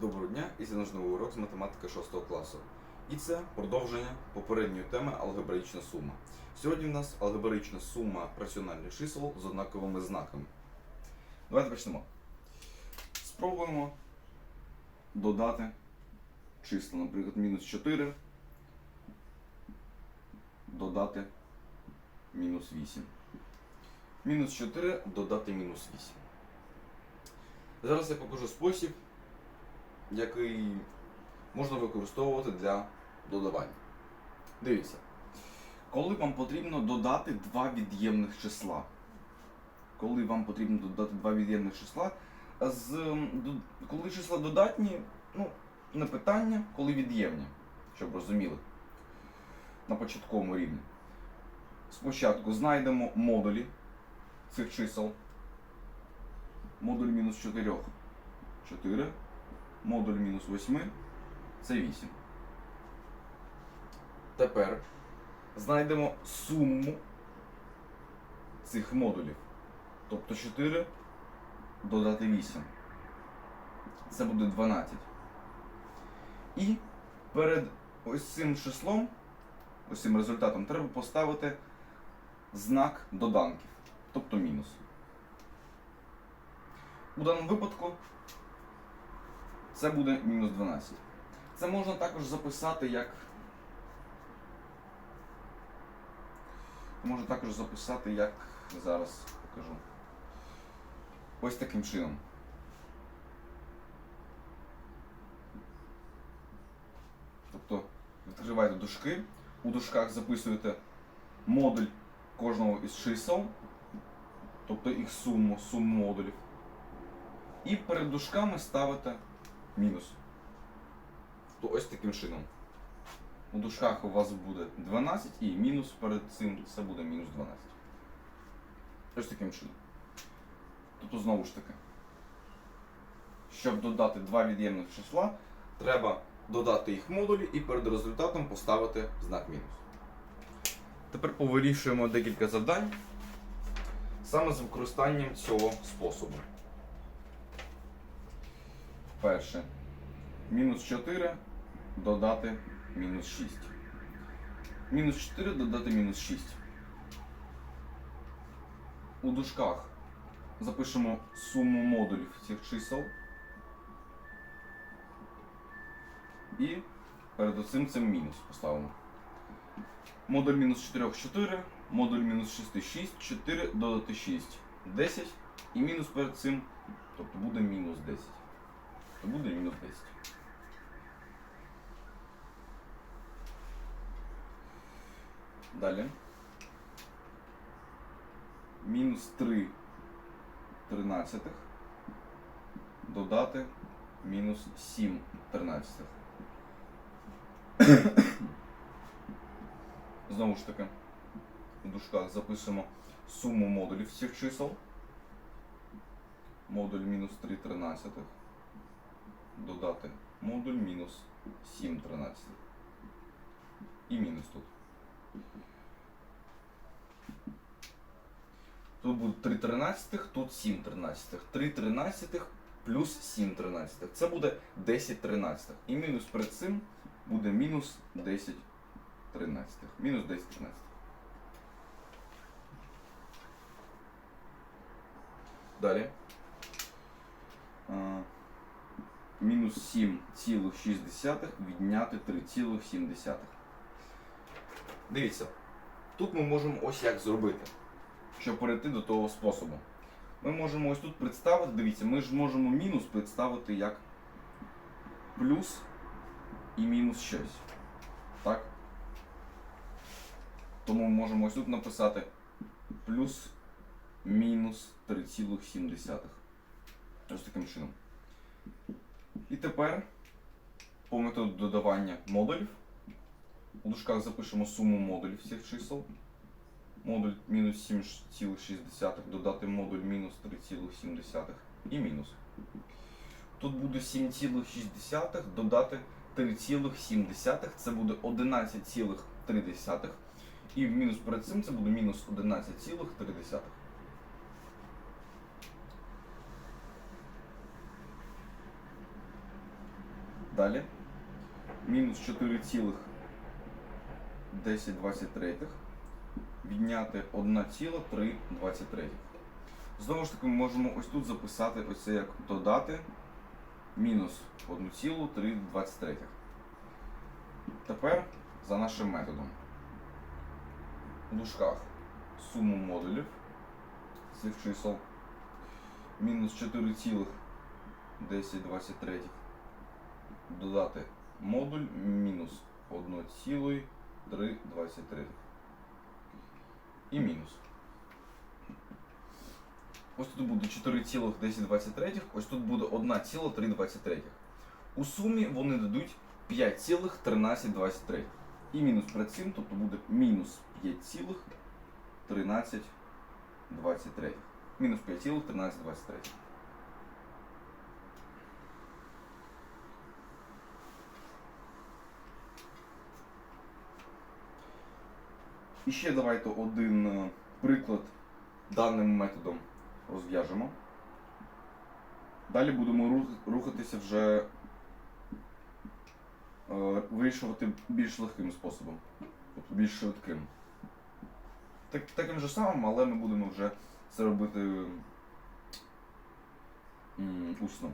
Доброго дня і це наш новий урок з математики 6 класу. І це продовження попередньої теми алгебраїчна сума. Сьогодні в нас алгебраїчна сума раціональних чисел з однаковими знаками. Давайте почнемо. Спробуємо додати числа, наприклад, мінус 4, додати мінус 8. Мінус 4 додати мінус 8. Зараз я покажу спосіб, який можна використовувати для додавання. Дивіться, коли вам потрібно додати два від'ємних числа. Коли вам потрібно додати два від'ємних числа, з, коли числа додатні, ну, не питання, коли від'ємні, щоб розуміли на початковому рівні. Спочатку знайдемо модулі цих чисел. Модуль мінус 4. 4. Модуль мінус 8 це 8. Тепер знайдемо суму цих модулів. Тобто 4 додати 8. Це буде 12. І перед ось цим числом, ось цим результатом, треба поставити знак доданків, тобто мінус. У даному випадку це буде мінус 12. Це можна також записати як. Можна також записати як. Зараз покажу. Ось таким чином. Тобто відкриваєте дужки, у дужках записуєте модуль кожного із чисел, тобто їх суму, суму модулів. І перед дужками ставите мінус. То ось таким чином. У дужках у вас буде 12 і мінус перед цим це буде мінус 12. Ось таким чином. Тобто знову ж таки. Щоб додати два від'ємних числа, треба додати їх модулі і перед результатом поставити знак мінус. Тепер повирішуємо декілька завдань саме з використанням цього способу. Перше. Мінус 4 додати мінус 6. Мінус 4 додати мінус 6. У дужках запишемо суму модулів цих чисел. І перед оцим цим мінус поставимо. Модуль мінус 4 4, модуль мінус 6 6, 4 додати 6 10 і мінус перед цим, тобто буде мінус 10 то буде мінус 10. Далі. Мінус 3 тринадцятих. Додати мінус 7 тринадцятих. Знову ж таки, в дужках записуємо суму модулів всіх чисел. Модуль мінус 3 тринадцятих додати модуль мінус 7 13. І мінус тут. Тут буде 3 тринадцятих, тут 7 тринадцятих. 3 тринадцятих плюс 7 тринадцятих. Це буде 10 тринадцятих. І мінус перед цим буде мінус 10 тринадцятих. Мінус 10 тринадцятих. Далі. А, мінус 7,6 відняти 3,7. Дивіться, тут ми можемо ось як зробити, щоб перейти до того способу. Ми можемо ось тут представити, дивіться, ми ж можемо мінус представити як плюс і мінус щось. Так? Тому ми можемо ось тут написати плюс мінус 3,7. Ось таким чином. І тепер по методу додавання модулів. У дужках запишемо суму модулів всіх чисел. Модуль мінус 7,6 додати модуль мінус 3,7 і мінус. Тут буде 7,6 додати 3,7, це буде 11,3. І мінус перед цим це буде мінус 11,3. Далі. Мінус 4,1023 відняти 1,323. Знову ж таки, ми можемо ось тут записати ось це як додати мінус 1,323. Тепер за нашим методом. У дужках суму модулів цих чисел мінус 4,1023 додати модуль мінус 1,323 і мінус. Ось тут буде 4,1023, ось тут буде 1,323. У сумі вони дадуть 5,1323. І мінус перед цим, тобто буде мінус 5,1323. Мінус 5,1323. І ще давайте один е, приклад даним методом розв'яжемо. Далі будемо рухатися вже е, вирішувати більш легким способом, тобто більш швидким. Так, таким же самим, але ми будемо вже це робити усно.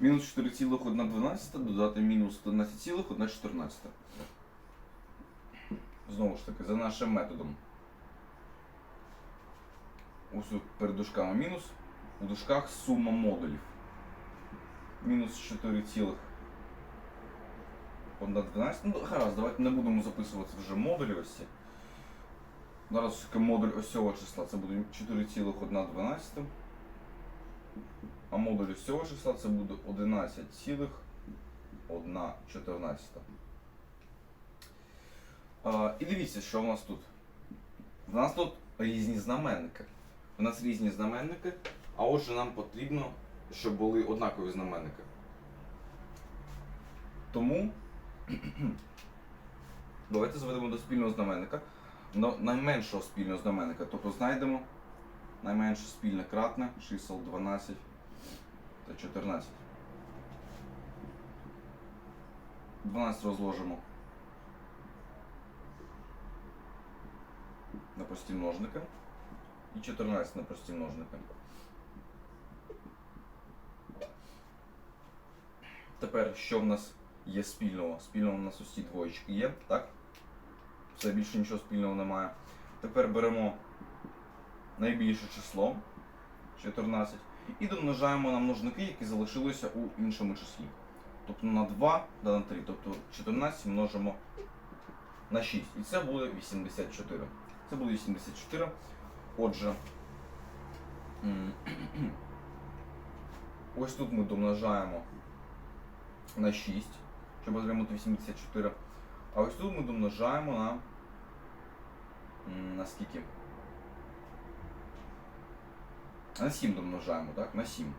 Мінус 4,112 додати мінус 11,114. Знову ж таки, за нашим методом. Ось тут перед дужками мінус. У дужках сума модулів. Мінус 4,112. Ну, гаразд, давайте не будемо записувати вже модулі ось ці. Зараз модуль ось цього числа це буде 4,112. А модуль ось цього числа це буде 11,114. І дивіться, що в нас тут. В нас тут різні знаменники. У нас різні знаменники, а отже нам потрібно, щоб були однакові знаменники. Тому давайте зведемо до спільного знаменника. До найменшого спільного знаменника. Тобто знайдемо найменше спільне кратне чисел 12 та 14. 12 розложимо на прості і 14 на прості множники. Тепер, що в нас є спільного? Спільного в нас ці двоєчки є, так? Все більше нічого спільного немає. Тепер беремо найбільше число 14 і домножаємо на множники, які залишилися у іншому числі. Тобто на 2 та на 3. Тобто 14 множимо на 6. І це буде 84. Це буде 84. Отже, ось тут ми домножаємо на 6, щоб отримати 84. А ось тут ми домножаємо на. На скільки? На 7 домножаємо, так? На 7.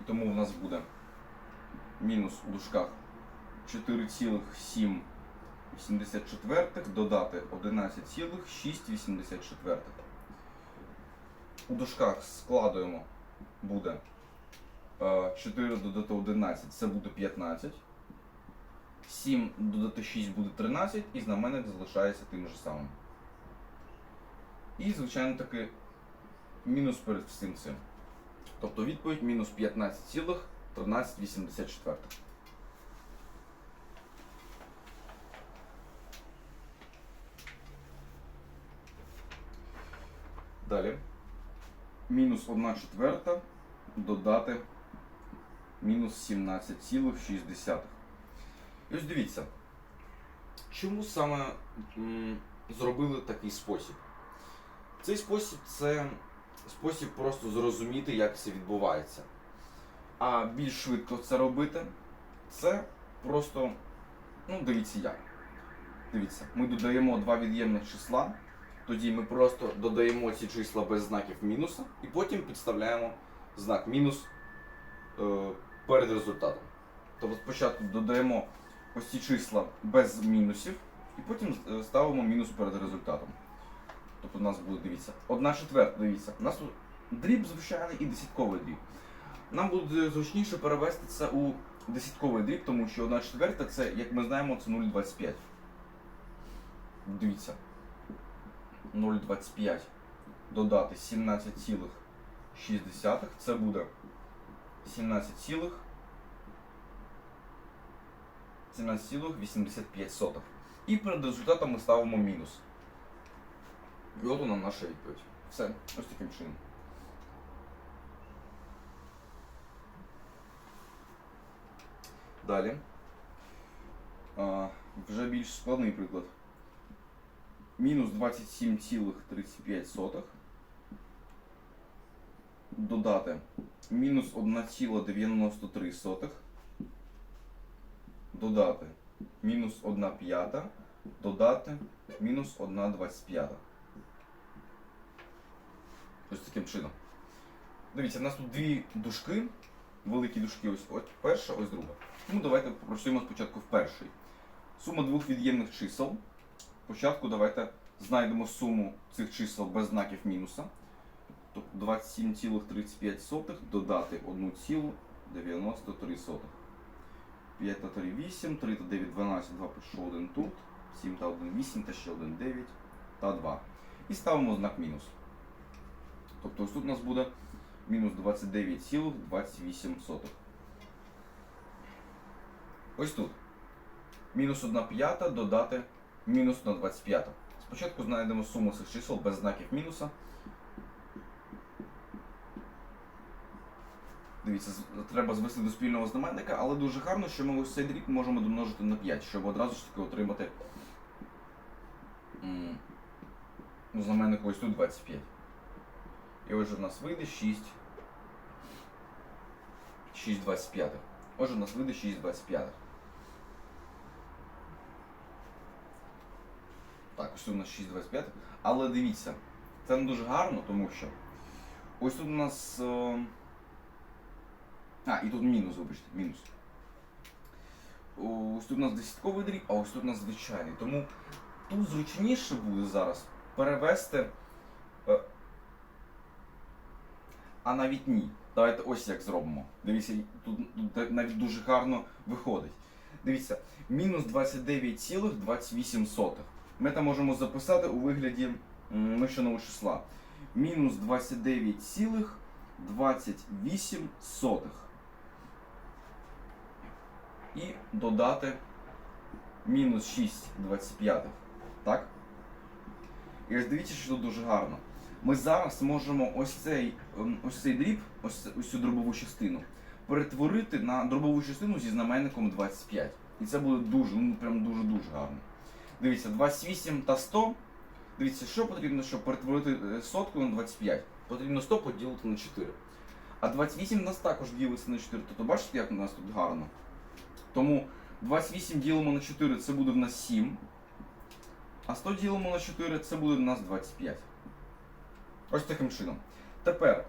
І тому в нас буде мінус у дужках 4,784 додати 11,684. У дужках складуємо буде е, 4 додати 11, це буде 15. 7 додати 6 буде 13, і знаменник залишається тим же самим. І, звичайно таки, мінус перед всім цим. Тобто відповідь мінус 15,1384. Далі. Мінус 1 четверта додати мінус 17,6. І ось дивіться, чому саме зробили такий спосіб? Цей спосіб це спосіб просто зрозуміти, як це відбувається. А більш швидко це робити, це просто, ну, дивіться як. Дивіться, ми додаємо два від'ємних числа, тоді ми просто додаємо ці числа без знаків мінуса і потім підставляємо знак мінус е, перед результатом. Тобто спочатку додаємо ось ці числа без мінусів, і потім е, ставимо мінус перед результатом. Тобто у нас буде, дивіться, одна четверта, дивіться, у нас дріб звичайний і десятковий дріб. Нам буде зручніше перевести це у десятковий дріб, тому що 1 четверта це, як ми знаємо, це 0,25. Дивіться. 0,25 додати 17,6. Це буде 17, 17,85. І перед результатом ми ставимо мінус. І от вона наша відповідь. Все, ось таким чином. Далі. А, вже більш складний приклад. Мінус 27,35. Додати мінус 1,93. Додати мінус 1 п'ята. Додати мінус 1 25. Ось таким чином. Дивіться, у нас тут дві дужки, великі дужки, ось, ось перша, ось друга. Тому давайте попрацюємо спочатку в першій. Сума двох від'ємних чисел. Спочатку давайте знайдемо суму цих чисел без знаків мінуса. Тобто 27,35 додати 1,93. 5 та 3 8, 3 та 9 12, 2 пишу 1 тут, 7 та 1 8 та ще 1 9 та 2. І ставимо знак мінус. Тобто ось тут у нас буде мінус 29,28. Ось тут. Мінус 1 п'ята додати мінус 1 25. Спочатку знайдемо суму цих чисел без знаків мінуса. Дивіться, треба звести до спільного знаменника, але дуже гарно, що ми ось цей дріб можемо домножити на 5, щоб одразу ж таки отримати м, ну, знаменник ось тут 25. І отже в нас вийде 6. 6,25. Отже, в нас вийде 6,25. Так, ось у нас 6,25. Але дивіться, це не дуже гарно, тому що ось тут у нас. е, А, і тут мінус, вибачте, мінус. Ось тут у нас десятковий дріб, а ось тут у нас звичайний. Тому тут зручніше буде зараз перевести. е, А навіть ні. Давайте ось як зробимо. Дивіться, тут, тут навіть дуже гарно виходить. Дивіться, мінус 29,28. Ми там можемо записати у вигляді м, мишеного числа. Мінус 29,28. І додати мінус 6,25. Так? І ось дивіться, що тут дуже гарно. Ми зараз можемо ось цей, ем, ось цей дріб, ось, ось цю дробову частину, перетворити на дробову частину зі знаменником 25. І це буде дуже, ну прям дуже-дуже гарно. Дивіться, 28 та 100. Дивіться, що потрібно, щоб перетворити е, сотку на 25? Потрібно 100 поділити на 4. А 28 у нас також ділиться на 4. Тобто бачите, як у нас тут гарно? Тому 28 ділимо на 4, це буде в нас 7. А 100 ділимо на 4, це буде в нас 25. Ось таким чином. Тепер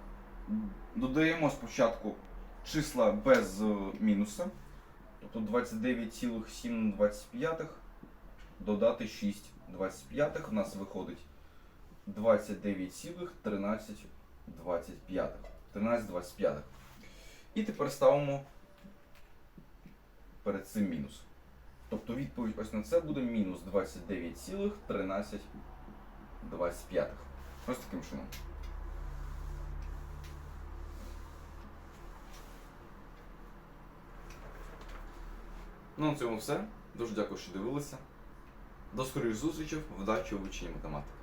додаємо спочатку числа без е, мінуса. Тобто 29,725 додати 6,25 у нас виходить 29,1325. 13,25. І тепер ставимо перед цим мінус. Тобто відповідь ось на це буде мінус 29,1325. Ось таким чином. Ну, на цьому все. Дуже дякую, що дивилися. До скорих зустрічей, вдачі у вивченні математики.